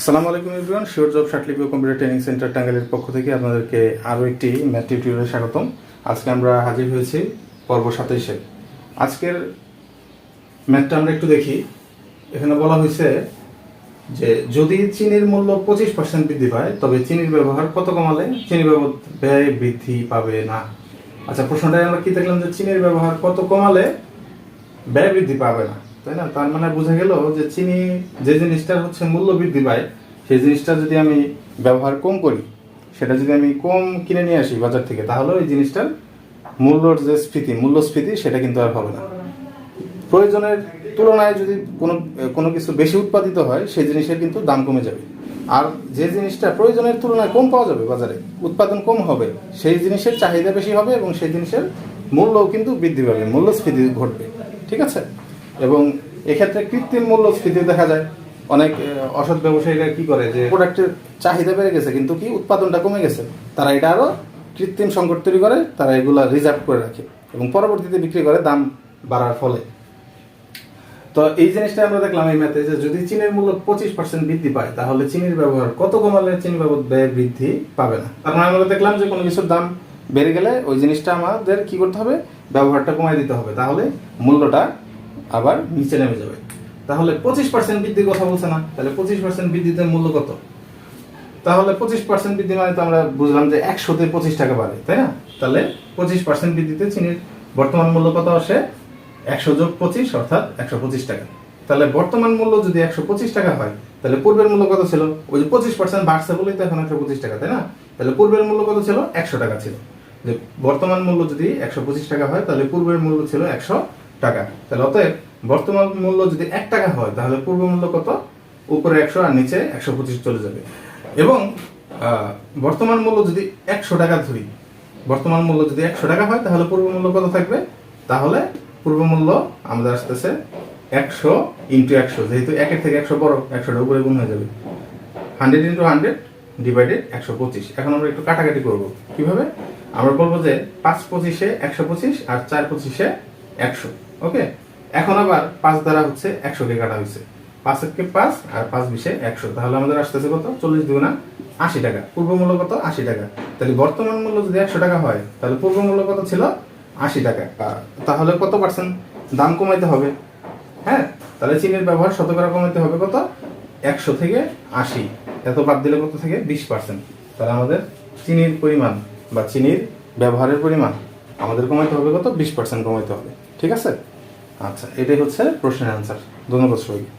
আসসালামু আলাইকুম everyone sure job Shortlipi computer training centre টাঙ্গাইলের পক্ষ থেকে আপনাদেরকে আরও একটি ম্যাথ টিউটোরিয়ালে স্বাগতম। আজকে আমরা হাজির হয়েছি পর্ব সাতাইশে। আজকের ম্যাথটা আমরা একটু দেখি। এখানে বলা হয়েছে যে, যদি চিনির মূল্য পঁচিশ পার্সেন্ট বৃদ্ধি পায়, তবে চিনির ব্যবহার কত কমালে চিনি বাবদ ব্যয় বৃদ্ধি পাবে না? আচ্ছা প্রশ্নটায় আমরা কি দেখলাম যে, চিনির ব্যবহার কত কমালে ব্যয় বৃদ্ধি পাবে না? তাই না? তার মানে বোঝা গেল যে চিনি যে জিনিসটার হচ্ছে মূল্য বৃদ্ধি পায়, সেই জিনিসটা যদি আমি ব্যবহার কম করি, সেটা যদি আমি কম কিনে নিয়ে আসি বাজার থেকে, তাহলে ওই জিনিসটার মূল্যর যে স্ফীতি, মূল্যস্ফীতি, সেটা কিন্তু আর হবে না। প্রয়োজনের তুলনায় যদি কোনো কোনো কিছু বেশি উৎপাদিত হয়, সেই জিনিসের কিন্তু দাম কমে যাবে। আর যে জিনিসটা প্রয়োজনের তুলনায় কম পাওয়া যাবে বাজারে, উৎপাদন কম হবে, সেই জিনিসের চাহিদা বেশি হবে এবং সেই জিনিসের মূল্যও কিন্তু বৃদ্ধি পাবে, মূল্যস্ফীতি ঘটবে। ঠিক আছে? এবং এক্ষেত্রে কৃত্রিম মূল্যস্ফীতি দেখা যায়। অনেক অসৎ ব্যবসায়ীরা কি করে যে প্রোডাক্টের চাহিদা বেড়ে গেছে, কিন্তু কি উৎপাদনটা কমে গেছে? তারা এটা আরও কৃত্রিম সংকট তৈরি করে, তারা এগুলা রিজার্ভ করে রাখে এবং পরবর্তীতে বিক্রি করে, দাম বাড়ার ফলে। তো এই জিনিসটা আমরা দেখলাম এই ম্যাথে যে যদি চীনের মূল্য পঁচিশ পার্সেন্ট বৃদ্ধি পায়, তাহলে চিনির ব্যবহার কত কমালে চিনি বাবদ ব্যয় বৃদ্ধি পাবে না? তার মানে আমরা দেখলাম যে কোনো কিছুর দাম বেড়ে গেলে ওই জিনিসটা আমাদের কি করতে হবে? ব্যবহারটা কমাই দিতে হবে। তাহলে মূল্যটা আবার নিচে নেমে যাবে। তাহলে পঁচিশ পার্সেন্ট বৃদ্ধির কথা বলছে না, তাহলে পঁচিশ পার্সেন্ট বৃদ্ধিতে মূল্য কত? তাহলে পঁচিশ পার্সেন্ট বৃদ্ধি মানে তো আমরা বুঝলাম যে একশোতে পঁচিশ টাকা বাড়ে, তাই না? তাহলে পঁচিশ পার্সেন্ট বৃদ্ধিতে চিনির বর্তমান মূল্য কত আসে? একশো যোগ পঁচিশ, অর্থাৎ একশো পঁচিশ টাকা। তাহলে বর্তমান মূল্য যদি একশো পঁচিশ টাকা হয়, তাহলে পূর্বের মূল্য কত ছিল? ওই যে পঁচিশ পার্সেন্ট বাড়ছে বলেই তো এখন একশো পঁচিশ টাকা, তাই না? তাহলে পূর্বের মূল্য কত ছিল? একশো টাকা ছিল। যে বর্তমান মূল্য যদি একশো পঁচিশ টাকা হয়, তাহলে পূর্বের মূল্য ছিল একশো টাকা। তাহলে অতএব বর্তমান মূল্য যদি এক টাকা হয়, তাহলে পূর্ব মূল্য কত? উপরে একশো আর নিচে একশো পঁচিশ চলে যাবে। এবং বর্তমান মূল্য যদি একশো টাকা ধরি, বর্তমান মূল্য যদি একশো টাকা হয়, তাহলে পূর্ব মূল্য কত থাকবে? তাহলে পূর্ব মূল্য আমাদের আসতেছে একশো ইন্টু একশো। যেহেতু একের থেকে একশো বড়, একশোটা উপরে গুণ হয়ে যাবে। হান্ড্রেড ইন্টু হান্ড্রেড ডিভাইডেড একশো পঁচিশ। এখন আমরা একটু কাটাকাটি করব। কীভাবে? আমরা বলব যে পাঁচ পঁচিশে একশো পঁচিশ আর চার পঁচিশে একশো। ওকে এখন আবার পাঁচ দ্বারা হচ্ছে একশোকে কাটা হয়েছে। পাঁচকে পাঁচ আর পাঁচ বিশে একশো। তাহলে আমাদের আসতেছে কত? চল্লিশ দুগুণা আশি টাকা। পূর্ব মূল্য কত? আশি টাকা। তাহলে বর্তমান মূল্য যদি একশো টাকা হয়, তাহলে পূর্ব মূল্য কত ছিল? আশি টাকা। তাহলে কত পার্সেন্ট দাম কমাইতে হবে। হ্যাঁ? তাহলে চিনির ব্যবহার শতকরা কমাইতে হবে কত? একশো থেকে আশি। এত বাদ দিলে কত থেকে? বিশ পার্সেন্ট তাহলে আমাদের চিনির পরিমাণ বা চিনির ব্যবহারের পরিমাণ আমাদের কমাইতে হবে কত? বিশ পার্সেন্ট কমাইতে হবে। ঠিক আছে? আচ্ছা এটাই হচ্ছে প্রশ্নের অ্যান্সার ধন্যবাদ সবাইকে।